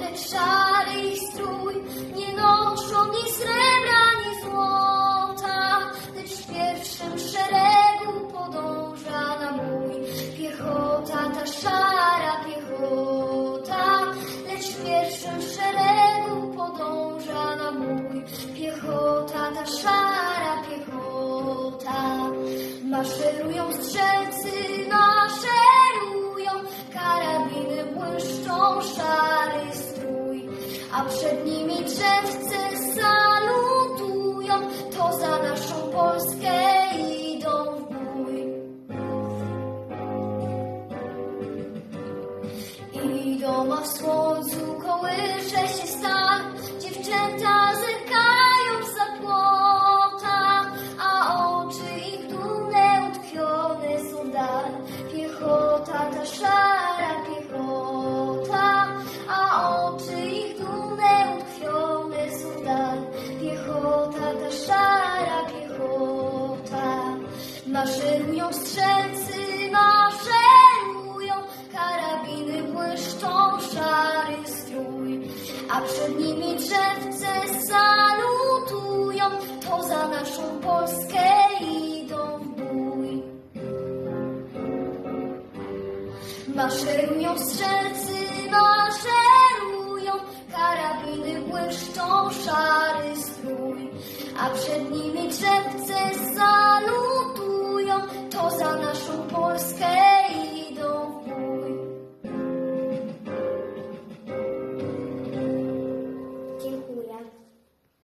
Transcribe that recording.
lecz szary ich strój. Nie noszą ni srebra, ni złota, lecz w pierwszym szeregu podąża na mój. Piechota ta szara piechota, lecz w pierwszym szeregu podąża na mój. Piechota ta szara piechota, maszerują strzelcy, maszerują, karabiny błyszczą, strój, a przed nimi drzewce salutują, to za naszą Polskę idą w bój. Idą, a w słońcu kołysze się stan, dziewczęta zerkają za płota, a oczy ich dumne utkwione są w dal. Piechota ta szara maszerują strzelcy, maszerują, karabiny błyszczą, szary strój, a przed nimi drzewce salutują, to za naszą Polskę idą w bój. Maszerują strzelcy, maszerują, karabiny błyszczą, szary strój, a przed nimi drzewce salutują,